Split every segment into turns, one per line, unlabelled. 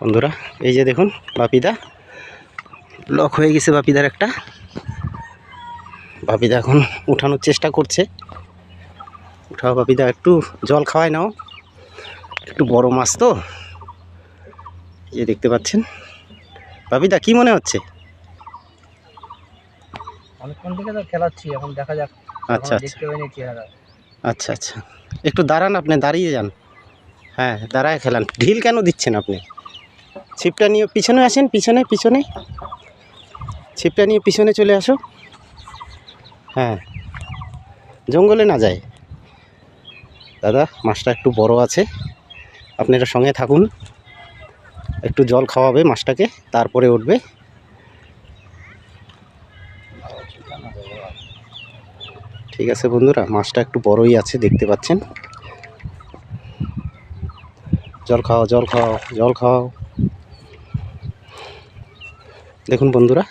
বন্ধুরা এই যে দেখুন বাপিদা। লক হয়ে গেছে বাপিদার একটা। বাপিদা এখন উঠানোর চেষ্টা করছে। উঠাও বাপিদা একটু জল খাওয়াই নাও। একটু বড় মাছ তো। এই যে দেখতে পাচ্ছেন। বাপিদা কি মনে হচ্ছে?
অনেকক্ষণ থেকে তো খেলাচ্ছি এখন দেখা যাক।
আচ্ছা আচ্ছা।
দেখতে পাইনি চেহারা।
আচ্ছা আচ্ছা। একটু দাঁড়ান আপনি দাঁড়িয়ে যান। হ্যাঁ দাঁড়ায় খেলান। ঢিল কেন দিচ্ছেন আপনি? ছিপটা নিয়ে পিছনে আসেন, পিছনে পিছনে। ছিপটা নিয়ে পিছনে চলে আসো। হ্যাঁ। জঙ্গলে না যায় দাদা, মাছটা একটু বড় আছে। আপনারা সঙ্গে থাকুন। একটু জল খাওয়াবে মাছটাকে, তারপরে উঠবে। ঠিক আছে বন্ধুরা, মাছটা একটু বড়ই আছে, দেখতে পাচ্ছেন। জল খাও জল খাও জল খাও। দেখুন বন্ধুরা,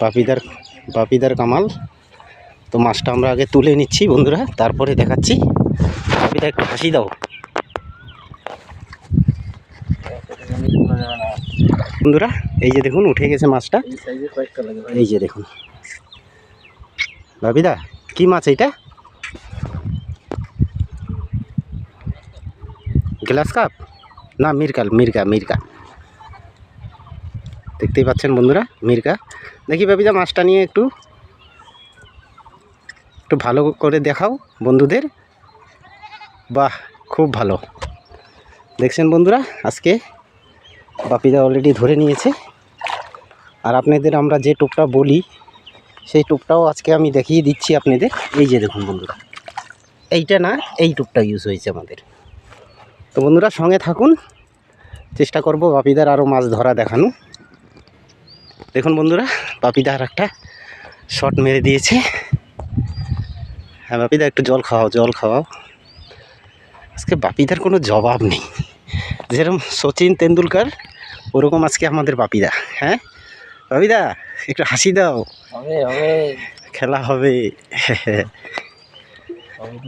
বাপিদার বাপিদার কামাল। তো মাছটা আমরা আগে তুলে নিচ্ছি বন্ধুরা, তারপরে দেখাচ্ছি। বাপিদা, একটু হাসি দাও। বন্ধুরা, এই যে দেখুন, উঠে গেছে মাছটা।
এই
যে দেখুন। বাপিদা, কি মাছ এইটা? Grass carp? না, মিরকাল, মির্কা মির্কা। দেখতেই পাচ্ছেন বন্ধুরা মির্কা দেখি বাপিদা মাছটা নিয়ে একটু একটু ভালো করে দেখাও বন্ধুদের। বাহ, খুব ভালো। দেখছেন বন্ধুরা, আজকে বাপিদা অলরেডি ধরে নিয়েছে। আর আপনাদের আমরা যে টোপটা বলি, সেই টোপটাও আজকে আমি দেখিয়ে দিচ্ছি আপনাদের। এই যে দেখুন বন্ধুরা, এইটা না, এই টোপটা ইউজ হয়েছে আমাদের। তো বন্ধুরা, সঙ্গে থাকুন। চেষ্টা করব বাপিদার আরও মাছ ধরা দেখানো। দেখুন বন্ধুরা বাপিদা আর একটা শট মেরে দিয়েছে। হ্যাঁ বাপিদা একটু জল খাওয়াও জল খাওয়াও। আজকে বাপিদার কোনো জবাব নেই। যেরকম সচিন তেন্ডুলকার ওরকম আজকে আমাদের বাপিদা হ্যাঁ? বাপিদা একটু হাসি দাও। খেলা হবে।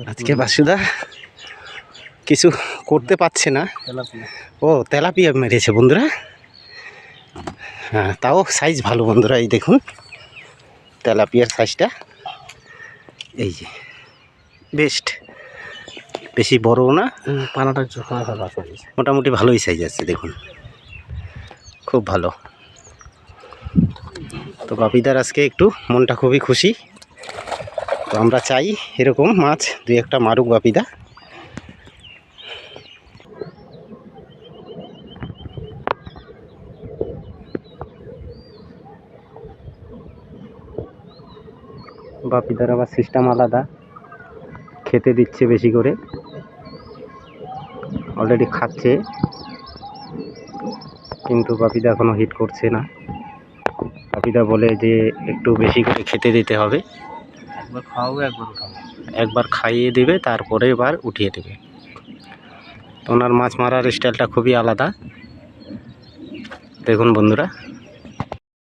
আজকে বাসুদা কিছু করতে পারছে না। ও তেলাপিয়া মেরেছে বন্ধুরা। হ্যাঁ তাও সাইজ ভালো বন্ধুরা এই দেখুন। তেলাপিয়ার সাইজটা এই যে বেস্ট বেশি বড়ও না
পানাটা
মোটামুটি ভালোই সাইজ আছে দেখুন। খুব ভালো। তো বাপিদার আজকে একটু মনটা খুবই খুশি। তো আমরা চাই এরকম মাছ দুই একটা মারুক বাপিদা। বাপিদার আবার সিস্টেম আলাদা। খেতে দিচ্ছে বেশি করে। অলরেডি খাচ্ছে। কিন্তু বাপিদা এখনও হিট করছে না। বাপিদা বলে যে একটু বেশি করে খেতে দিতে হবে।
একবার খাওয়াবো একবার উঠাবো
একবার খাইয়ে দেবে তারপরে এবার উঠিয়ে দেবে। তো ওনার মাছ মারার স্টাইলটা খুবই আলাদা। দেখুন বন্ধুরা।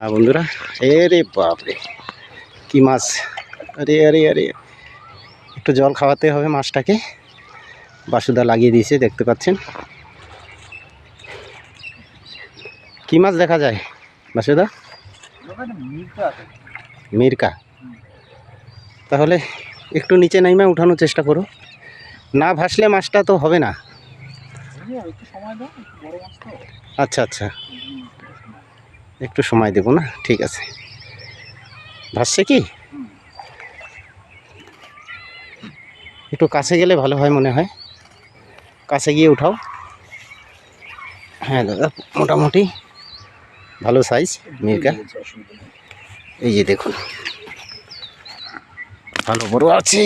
হ্যাঁ বন্ধুরা এ রে বাপরে কি মাছ? আরে আরে আরে। একটু জল খাওয়াতে হবে মাছটাকে। বাসুদা লাগিয়ে দিয়েছে, দেখতে পাচ্ছেন? কি মাছ দেখা যায়, বাসুদা? মিরকা। তাহলে একটু নিচে নাইমা, উঠানোর চেষ্টা করো। না ভাসলে মাছটা তো হবে না। আচ্ছা আচ্ছা। একটু সময় দেবো না? ঠিক আছে। ভাসছে কি? একটু কাছে গেলে ভালো হয় মনে হয়। কাছে গিয়ে উঠাও। হ্যাঁ দাদা মোটামুটি ভালো সাইজ মিরকা এই যে দেখুন। ভালো বড় আছে।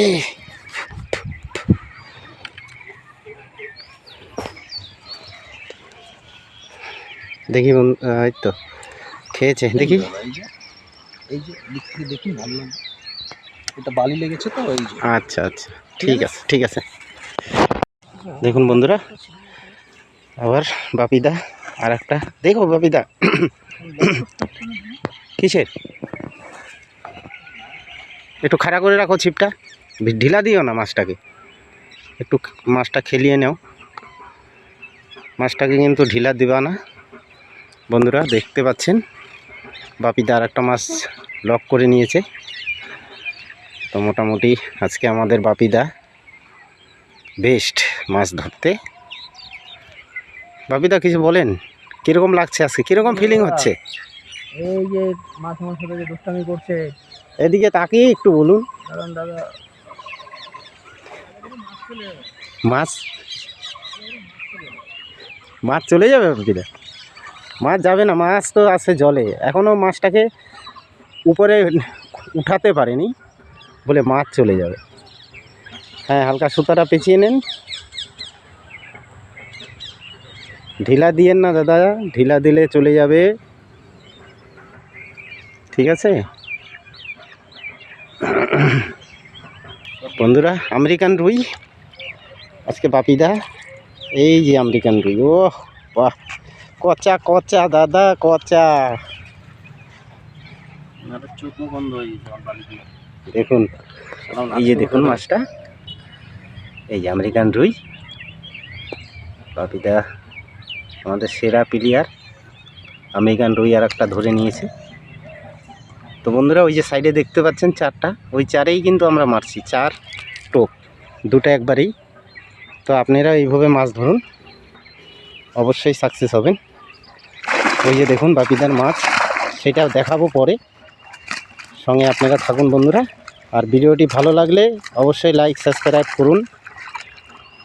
দেখি এই তো খেয়েছে। দেখি।
এই যে দেখুন ভালো লাগবে এটা বালি লেগেছে তো এই
আচ্ছা আচ্ছা। ঠিক আছে ঠিক আছে। দেখুন বন্ধুরা আবার বাপিদা আর একটা দেখো বাপিদা কিসের? একটু খাড়া করে রাখো ছিপটা। ঢিলা দিও না মাছটাকে। একটু মাছটা খেলিয়ে নেও। মাছটাকে কিন্তু ঢিলা দিবা না। বন্ধুরা দেখতে পাচ্ছেন? বাপিদা আর একটা মাছ লক করে নিয়েছে। তো মোটামুটি আজকে আমাদের বাপিদা বেস্ট মাছ ধরতে। বাপিদা কিছু বলেন কীরকম লাগছে আজকে? কীরকম ফিলিং হচ্ছে?
এই যে মাছ আমার সাথে যে দুষ্টামি করছে।
এদিকে তাকিয়ে একটু বলুন।
দাদা।
মাছ? মাছ চলে যাবে বাপিদা। মাছ যাবে না মাছ তো আছে জলে। এখনও মাছটাকে উপরে উঠাতে পারেনি। বলে মাছ চলে যাবে। হ্যাঁ হালকা সুতাটা পেঁচিয়ে নেন। ঢিলা দিয়েন না দাদা, ঢিলা দিলে চলে যাবে। ঠিক আছে? বন্ধুরা, আমেরিকান রুই। আজকে বাপিদা, এই যে আমেরিকান রুই ও বাহ। কচা কচা, দাদা, কচা।
চোখ বন্ধ হয়ে
দেখুন, এই যে দেখুন মাছটা। এই যে আমেরিকান রুই। বাপিদা, আমাদের সেরা প্লেয়ার। আমেরিকান রুই আর একটা ধরে নিয়েছে। তো বন্ধুরা, ওই যে সাইডে দেখতে পাচ্ছেন চারটা। ওই চারেই কিন্তু আমরা মারছি। চার টোপ। দুটো একবারেই। তো আপনারা এইভাবে মাছ ধরুন। অবশ্যই সাকসেস হবেন। ওই যে দেখুন বাপিদার মাছ। সেটা দেখাবো পরে। সঙ্গে আপনারা থাকুন বন্ধুরা। আর ভিডিওটি ভালো লাগলে অবশ্যই লাইক সাবস্ক্রাইব করুন।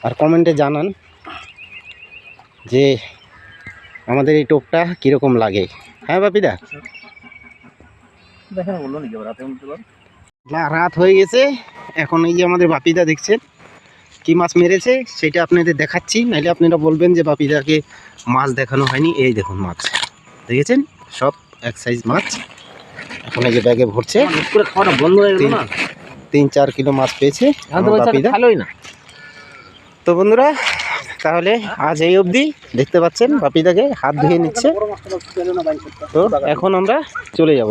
আর কমেন্টে জানান যে আমাদের এই টোপটা কীরকম লাগে। হ্যাঁ বাপিদা? না রাত হয়ে গেছে। এখন এই যে আমাদের বাপিদা দেখছেন কি মাছ মেরেছে সেটা আপনাদের দেখাচ্ছি। নাহলে আপনারা বলবেন যে বাপিদাকে মাছ দেখানো হয়নি। এই দেখুন মাছ দেখেছেন? সব এক সাইজ মাছ। এখন এই যে ব্যাগে ভরছে
হয়ে
তিন চার কিলো মাছ পেয়েছে
ভালোই না।
তো বন্ধুরা তাহলে আজ এই অবধি দেখতে পাচ্ছেন বাপিদাকে হাত ধুয়ে নিচ্ছে। তো এখন আমরা চলে যাব।